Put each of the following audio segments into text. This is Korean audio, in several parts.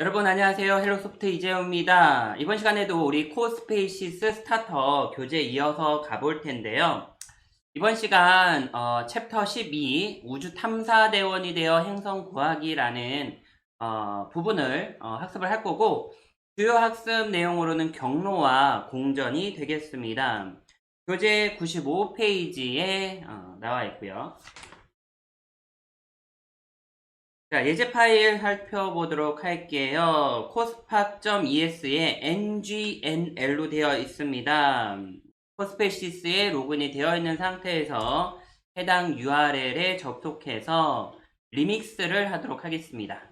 여러분 안녕하세요. 헬로소프트 이재호입니다. 이번 시간에도 우리 코스페이시스 스타터 교재 이어서 가볼 텐데요. 이번 시간 어, 챕터 12 우주 탐사대원이 되어 행성 구하기라는 어, 부분을 어, 학습을 할 거고 주요 학습 내용으로는 경로와 공전이 되겠습니다. 교재 95페이지에 어, 나와 있고요. 자, 예제 파일 살펴보도록 할게요. 코스팍.es에 ngnl로 되어 있습니다. 코스페시스에 로그인이 되어 있는 상태에서 해당 URL에 접속해서 리믹스를 하도록 하겠습니다.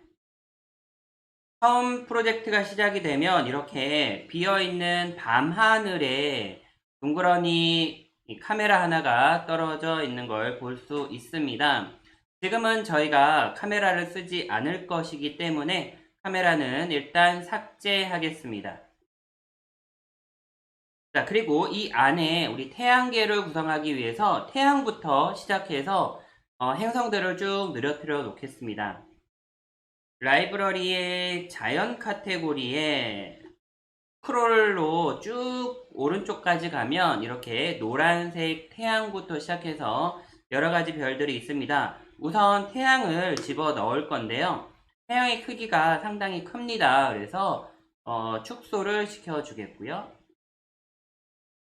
처음 프로젝트가 시작이 되면 이렇게 비어있는 밤하늘에 둥그러니 카메라 하나가 떨어져 있는 걸 볼 수 있습니다. 지금은 저희가 카메라를 쓰지 않을 것이기 때문에 카메라는 일단 삭제하겠습니다. 자, 그리고 이 안에 우리 태양계를 구성하기 위해서 태양부터 시작해서 어, 행성들을 쭉 늘어뜨려 놓겠습니다. 라이브러리의 자연 카테고리에 스크롤로 쭉 오른쪽까지 가면 이렇게 노란색 태양부터 시작해서 여러 가지 별들이 있습니다. 우선 태양을 집어 넣을 건데요. 태양의 크기가 상당히 큽니다. 그래서 어, 축소를 시켜 주겠고요.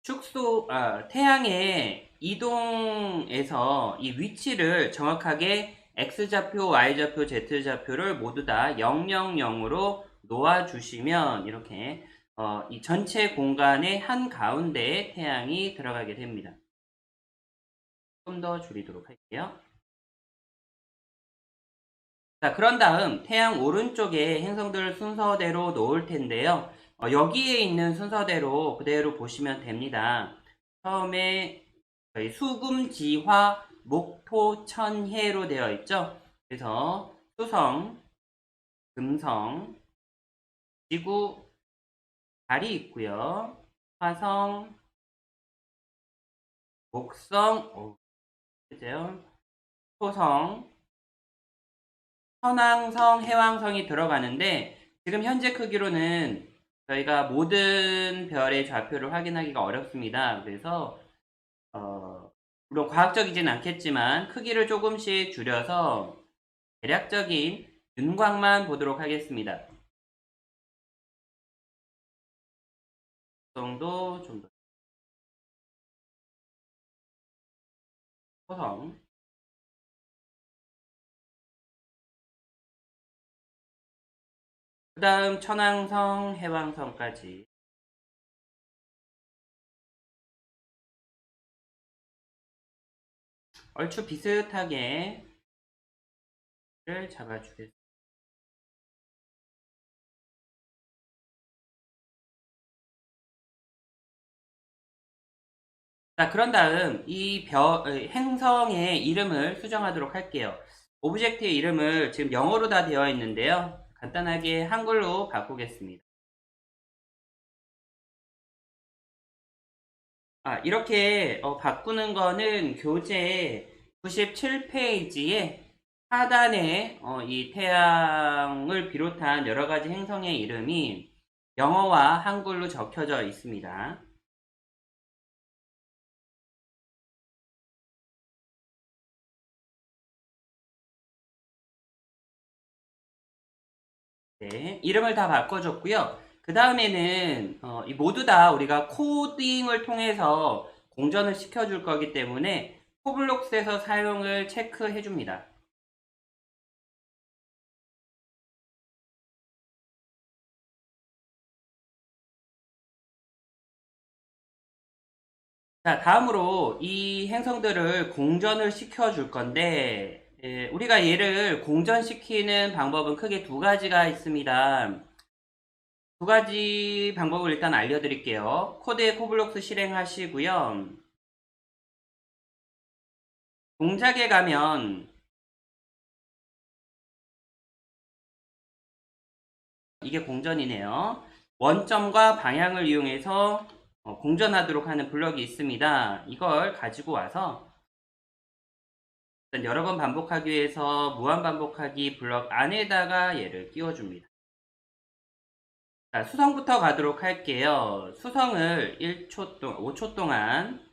축소 아, 태양의 이동에서 이 위치를 정확하게 x좌표, y좌표, z좌표를 모두 다 000으로 놓아 주시면 이렇게 어, 이 전체 공간의 한 가운데에 태양이 들어가게 됩니다. 좀 더 줄이도록 할게요. 자, 그런 다음 태양 오른쪽에 행성들 순서대로 놓을 텐데요. 어, 여기에 있는 순서대로 그대로 보시면 됩니다. 처음에 저희 수금, 지화, 목토, 천해로 되어 있죠. 그래서 수성, 금성, 지구, 달이 있고요. 화성, 목성, 오, 그죠? 토성, 천왕성, 해왕성이 들어가는데 지금 현재 크기로는 저희가 모든 별의 좌표를 확인하기가 어렵습니다. 그래서 어, 물론 과학적이진 않겠지만 크기를 조금씩 줄여서 대략적인 윤곽만 보도록 하겠습니다. 정도 좀 더. 토성 그 다음 천왕성, 해왕성까지 얼추 비슷하게 를 잡아주겠습니다. 자, 그런 다음 이 별, 행성의 이름을 수정하도록 할게요. 오브젝트의 이름을 지금 영어로 다 되어 있는데요. 간단하게 한글로 바꾸겠습니다. 아, 이렇게 어, 바꾸는 거는 교재 97페이지에 하단에 어, 이 태양을 비롯한 여러 가지 행성의 이름이 영어와 한글로 적혀져 있습니다. 네, 이름을 다 바꿔줬고요. 그 다음에는 어, 모두 다 우리가 코딩을 통해서 공전을 시켜줄 거기 때문에 코블록스에서 사용을 체크해 줍니다. 자, 다음으로 이 행성들을 공전을 시켜줄 건데 예, 우리가 얘를 공전시키는 방법은 크게 두 가지가 있습니다. 두 가지 방법을 일단 알려드릴게요. 코드에 코블록스 실행하시고요. 동작에 가면 이게 공전이네요. 원점과 방향을 이용해서 어, 공전하도록 하는 블럭이 있습니다. 이걸 가지고 와서 여러 번 반복하기 위해서 무한 반복하기 블럭 안에다가 얘를 끼워줍니다. 자, 수성부터 가도록 할게요. 수성을 1초 동안, 5초 동안.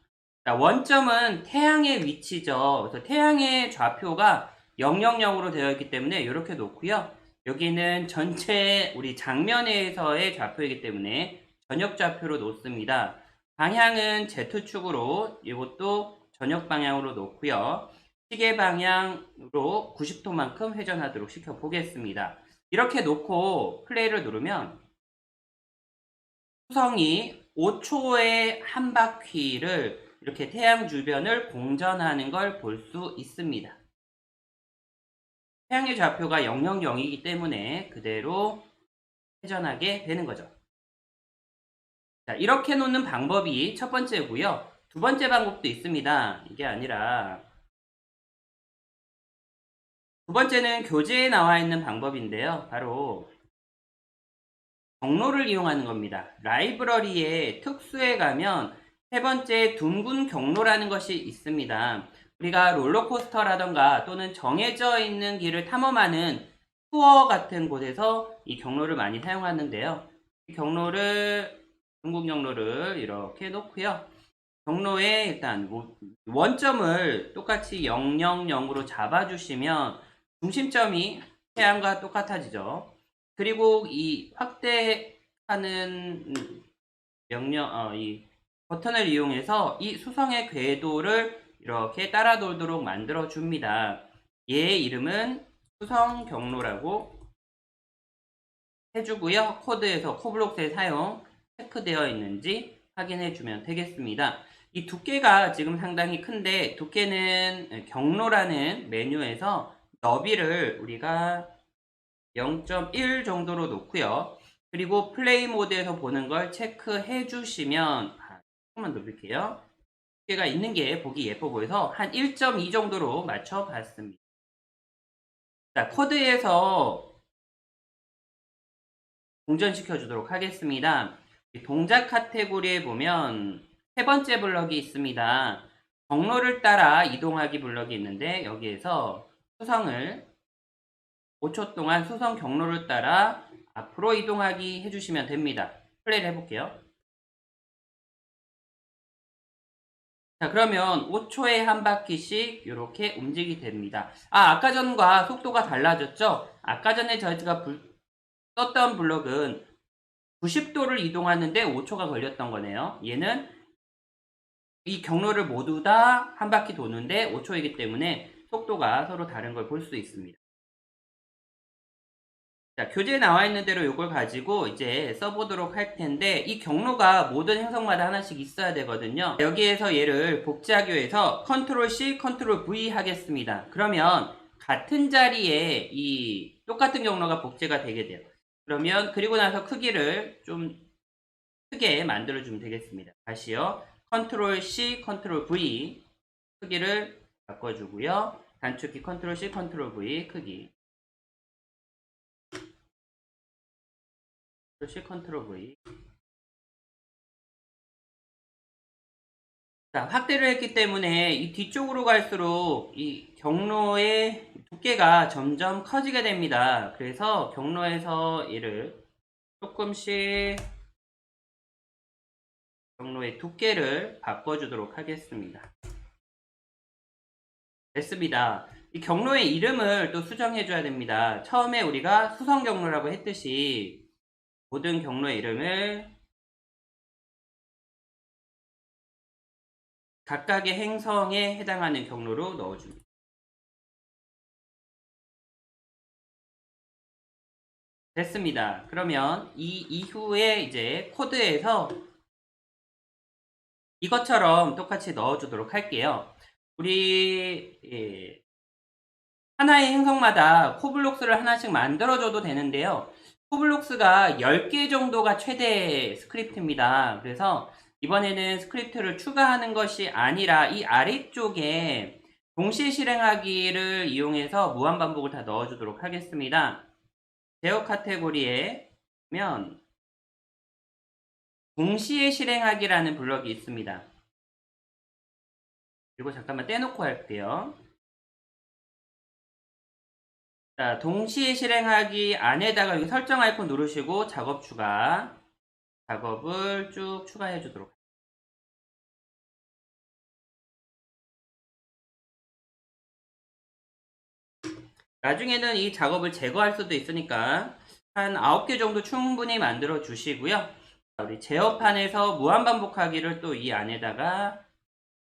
자, 원점은 태양의 위치죠. 그래서 태양의 좌표가 000으로 되어 있기 때문에 이렇게 놓고요. 여기는 전체 우리 장면에서의 좌표이기 때문에 전역 좌표로 놓습니다. 방향은 Z축으로 이것도 전역 방향으로 놓고요. 시계 방향으로 90도만큼 회전하도록 시켜 보겠습니다. 이렇게 놓고 플레이를 누르면 수성이 5초에 한 바퀴를 이렇게 태양 주변을 공전하는 걸 볼 수 있습니다. 태양의 좌표가 000이기 때문에 그대로 회전하게 되는 거죠. 자, 이렇게 놓는 방법이 첫 번째고요. 두 번째 방법도 있습니다. 이게 아니라 두 번째는 교재에 나와 있는 방법인데요. 바로 경로를 이용하는 겁니다. 라이브러리에 특수에 가면 세 번째 둥근 경로라는 것이 있습니다. 우리가 롤러코스터라던가 또는 정해져 있는 길을 탐험하는 투어 같은 곳에서 이 경로를 많이 사용하는데요. 이 경로를 둥근 경로를 이렇게 놓고요. 경로에 일단 뭐 원점을 똑같이 000으로 잡아주시면 중심점이 태양과 똑같아지죠. 그리고 이 확대하는 명령, 어, 이 버튼을 이용해서 이 수성의 궤도를 이렇게 따라 돌도록 만들어 줍니다. 얘의 이름은 수성 경로라고 해주고요. 코드에서 코블록스의 사용 체크되어 있는지 확인해 주면 되겠습니다. 이 두께가 지금 상당히 큰데 두께는 경로라는 메뉴에서 너비를 우리가 0.1 정도로 놓고요. 그리고 플레이 모드에서 보는 걸 체크해 주시면 아, 조금만 높일게요. 두께가 있는 게 보기 예뻐 보여서 한 1.2 정도로 맞춰 봤습니다. 자, 코드에서 공전시켜 주도록 하겠습니다. 동작 카테고리에 보면 세 번째 블럭이 있습니다. 경로를 따라 이동하기 블럭이 있는데 여기에서 수성을 5초 동안 수성 경로를 따라 앞으로 이동하기 해주시면 됩니다. 플레이를 해볼게요. 자 그러면 5초에 한 바퀴씩 이렇게 움직이게 됩니다. 아 아까 전과 속도가 달라졌죠? 아까 전에 저희가 불, 썼던 블럭은 90도를 이동하는데 5초가 걸렸던 거네요. 얘는 이 경로를 모두 다 한 바퀴 도는데 5초이기 때문에 속도가 서로 다른 걸 볼 수 있습니다. 자, 교재에 나와 있는 대로 이걸 가지고 이제 써보도록 할 텐데 이 경로가 모든 행성마다 하나씩 있어야 되거든요. 여기에서 얘를 복제하기 위해서 컨트롤 C, 컨트롤 V 하겠습니다. 그러면 같은 자리에 이 똑같은 경로가 복제가 되게 돼요. 그러면 그리고 나서 크기를 좀 크게 만들어주면 되겠습니다. 다시요. 컨트롤 C, 컨트롤 V 크기를 바꿔주고요. 단축키 컨트롤 C, 컨트롤 V 크기 컨트롤 C, 컨트롤 V 자, 확대를 했기 때문에 이 뒤쪽으로 갈수록 이 경로의 두께가 점점 커지게 됩니다. 그래서 경로에서 얘를 조금씩 경로의 두께를 바꿔주도록 하겠습니다. 됐습니다. 이 경로의 이름을 또 수정해 줘야 됩니다. 처음에 우리가 수성 경로라고 했듯이 모든 경로의 이름을 각각의 행성에 해당하는 경로로 넣어줍니다. 됐습니다. 그러면 이 이후에 이제 코드에서 이것처럼 똑같이 넣어주도록 할게요. 우리 예, 하나의 행성마다 코블록스를 하나씩 만들어줘도 되는데요. 코블록스가 10개 정도가 최대 스크립트입니다. 그래서 이번에는 스크립트를 추가하는 것이 아니라 이 아래쪽에 동시에 실행하기를 이용해서 무한 반복을 다 넣어주도록 하겠습니다. 제어 카테고리에 보면 동시에 실행하기라는 블럭이 있습니다. 그리고 잠깐만 떼놓고 할게요. 자, 동시에 실행하기 안에다가 여기 설정 아이콘 누르시고 작업 추가. 작업을 쭉 추가해 주도록 나중에는 이 작업을 제거할 수도 있으니까 한 9개 정도 충분히 만들어 주시고요. 우리 제어판에서 무한반복하기를 또 이 안에다가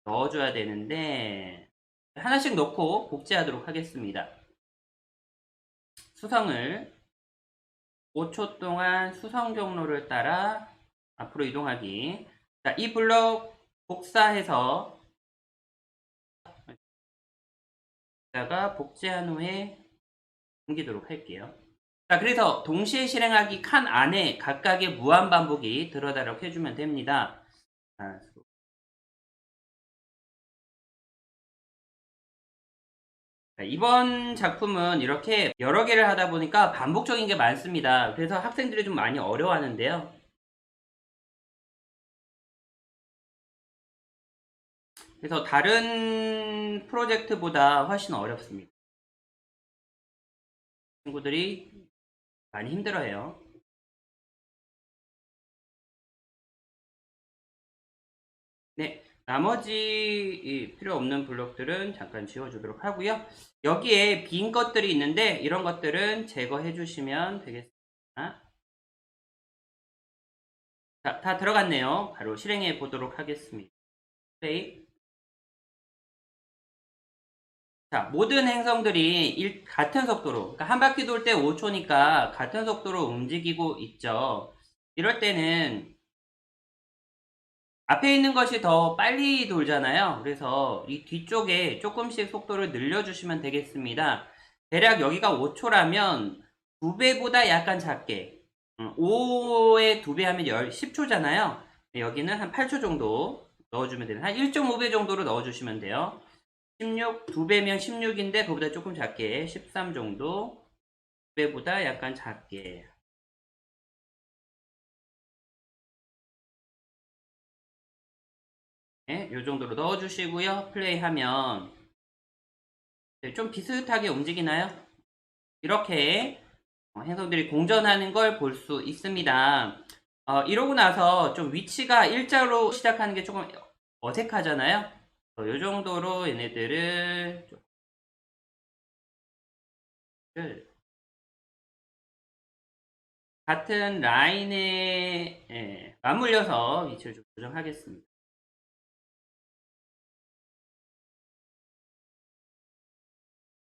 넣어줘야 되는데 하나씩 넣고 복제하도록 하겠습니다. 수성을 5초 동안 수성 경로를 따라 앞으로 이동하기. 자, 이 블럭 복사해서 복제한 후에 옮기도록 할게요. 자, 그래서 동시에 실행하기 칸 안에 각각의 무한 반복이 들어가도록 해주면 됩니다. 자, 이번 작품은 이렇게 여러 개를 하다 보니까 반복적인 게 많습니다. 그래서 학생들이 좀 많이 어려워하는데요. 그래서 다른 프로젝트보다 훨씬 어렵습니다. 친구들이 많이 힘들어해요. 나머지 이 필요 없는 블록들은 잠깐 지워주도록 하고요. 여기에 빈 것들이 있는데 이런 것들은 제거해 주시면 되겠습니다. 자, 다 들어갔네요. 바로 실행해 보도록 하겠습니다. 플레이. 자, 모든 행성들이 일- 같은 속도로, 그러니까 한 바퀴 돌 때 5초니까 같은 속도로 움직이고 있죠. 이럴 때는 앞에 있는 것이 더 빨리 돌잖아요. 그래서 이 뒤쪽에 조금씩 속도를 늘려주시면 되겠습니다. 대략 여기가 5초라면 2배보다 약간 작게, 5의 2배 하면 10 초잖아요. 여기는 한 8초 정도 넣어주면 돼요. 한 1.5배 정도로 넣어주시면 돼요. 16, 2배면 16인데 그보다 조금 작게 13 정도 2배보다 약간 작게 네, 요 정도로 넣어주시고요 플레이하면 네, 좀 비슷하게 움직이나요? 이렇게 어, 행성들이 공전하는 걸 볼 수 있습니다 어, 이러고 나서 좀 위치가 일자로 시작하는 게 조금 어색하잖아요 어, 요 정도로 얘네들을 좀- 을 같은 라인에 예, 맞물려서 위치를 좀 조정하겠습니다.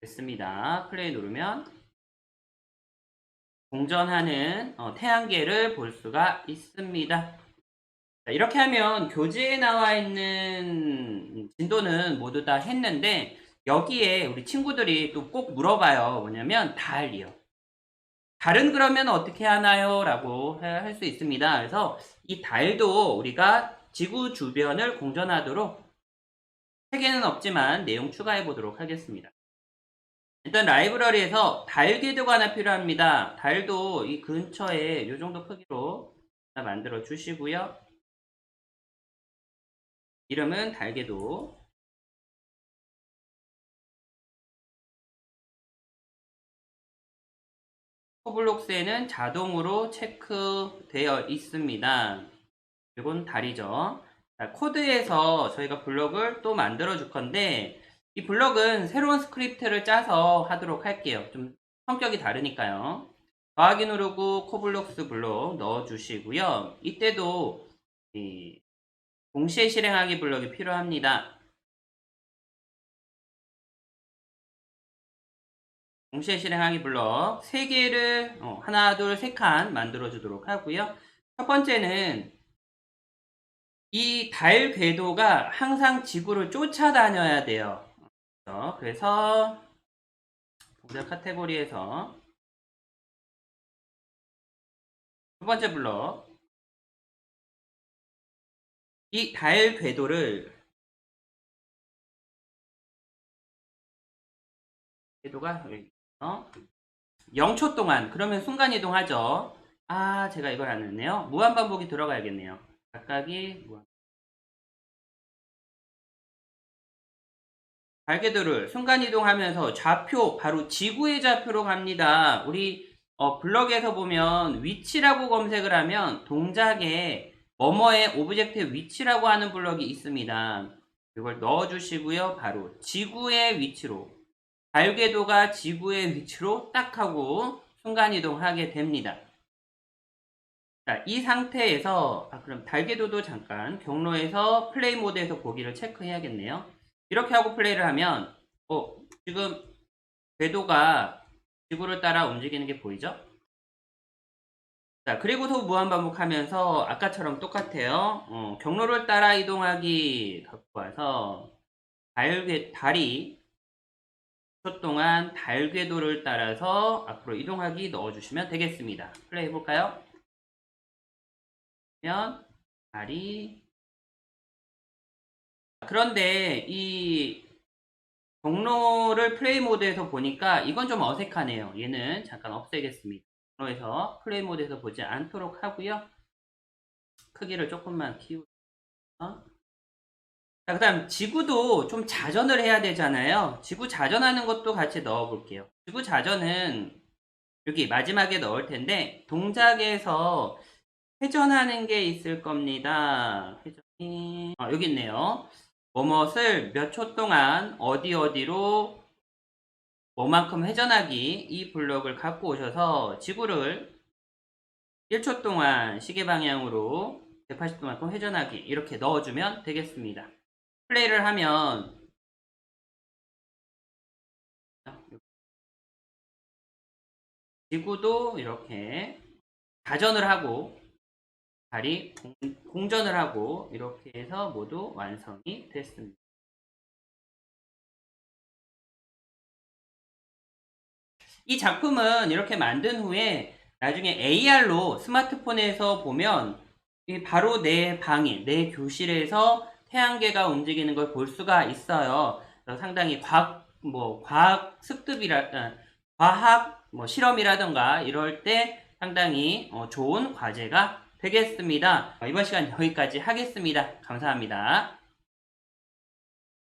됐습니다. 플레이 누르면 공전하는 어, 태양계를 볼 수가 있습니다. 자, 이렇게 하면 교재에 나와 있는 진도는 모두 다 했는데 여기에 우리 친구들이 또 꼭 물어봐요. 뭐냐면 달이요. 달은 그러면 어떻게 하나요? 라고 할 수 있습니다. 그래서 이 달도 우리가 지구 주변을 공전하도록 세개는 없지만 내용 추가해 보도록 하겠습니다. 일단 라이브러리에서 달 궤도가 하나 필요합니다. 달도 이 근처에 이 정도 크기로 만들어 주시고요. 이름은 달 궤도. 코블록스에는 자동으로 체크되어 있습니다. 이건 달이죠. 자, 코드에서 저희가 블록을 또 만들어 줄 건데 이 블록은 새로운 스크립트를 짜서 하도록 할게요. 좀 성격이 다르니까요. 더하기 누르고 코블록스 블록 넣어 주시고요. 이때도 이 동시에 실행하기 블록이 필요합니다. 동시에 실행하기 블록 3개를 어, 하나, 둘, 세 칸 만들어 주도록 하고요. 첫 번째는 이 달 궤도가 항상 지구를 쫓아다녀야 돼요. 그래서, 그래서 동작 카테고리에서 두 번째 블록 이 달 궤도를 궤도가 어? 0초 동안 그러면 순간 이동하죠. 아 제가 이걸 안 했네요. 무한 반복이 들어가야겠네요. 각각이 무한 달궤도를 순간이동하면서 좌표 바로 지구의 좌표로 갑니다. 우리 어, 블럭에서 보면 위치라고 검색을 하면 동작에 뭐뭐의 오브젝트의 위치라고 하는 블럭이 있습니다. 이걸 넣어주시고요. 바로 지구의 위치로 달궤도가 지구의 위치로 딱 하고 순간이동하게 됩니다. 자, 이 상태에서 아, 그럼 달궤도도 잠깐 경로에서 플레이 모드에서 보기를 체크해야겠네요. 이렇게 하고 플레이를 하면 어, 지금 궤도가 지구를 따라 움직이는 게 보이죠? 자, 그리고서 무한 반복하면서 아까처럼 똑같아요. 어, 경로를 따라 이동하기 갖고 와서 달궤, 달이 초 동안 달 궤도를 따라서 앞으로 이동하기 넣어주시면 되겠습니다. 플레이 해볼까요? 그러면 달이 그런데 이 경로를 플레이 모드에서 보니까 이건 좀 어색하네요. 얘는 잠깐 없애겠습니다. 경로에서 플레이 모드에서 보지 않도록 하고요. 크기를 조금만 키우고 자, 그 다음 지구도 좀 자전을 해야 되잖아요. 지구 자전하는 것도 같이 넣어 볼게요. 지구 자전은 여기 마지막에 넣을 텐데 동작에서 회전하는 게 있을 겁니다. 회전이 아, 여기 있네요. 뭐뭇을 몇 초 동안 어디 어디로 뭐만큼 회전하기 이 블록을 갖고 오셔서 지구를 1초 동안 시계 방향으로 180도만큼 회전하기 이렇게 넣어주면 되겠습니다. 플레이를 하면 지구도 이렇게 자전을 하고 공, 공전을 하고 이렇게 해서 모두 완성이 됐습니다. 이 작품은 이렇게 만든 후에 나중에 AR로 스마트폰에서 보면 바로 내 방에, 내 교실에서 태양계가 움직이는 걸 볼 수가 있어요. 상당히 과학, 뭐, 과학 습득이라, 아, 과학, 뭐, 실험이라던가 이럴 때 상당히 어, 좋은 과제가 되겠습니다. 어, 이번 시간 여기까지 하겠습니다. 감사합니다.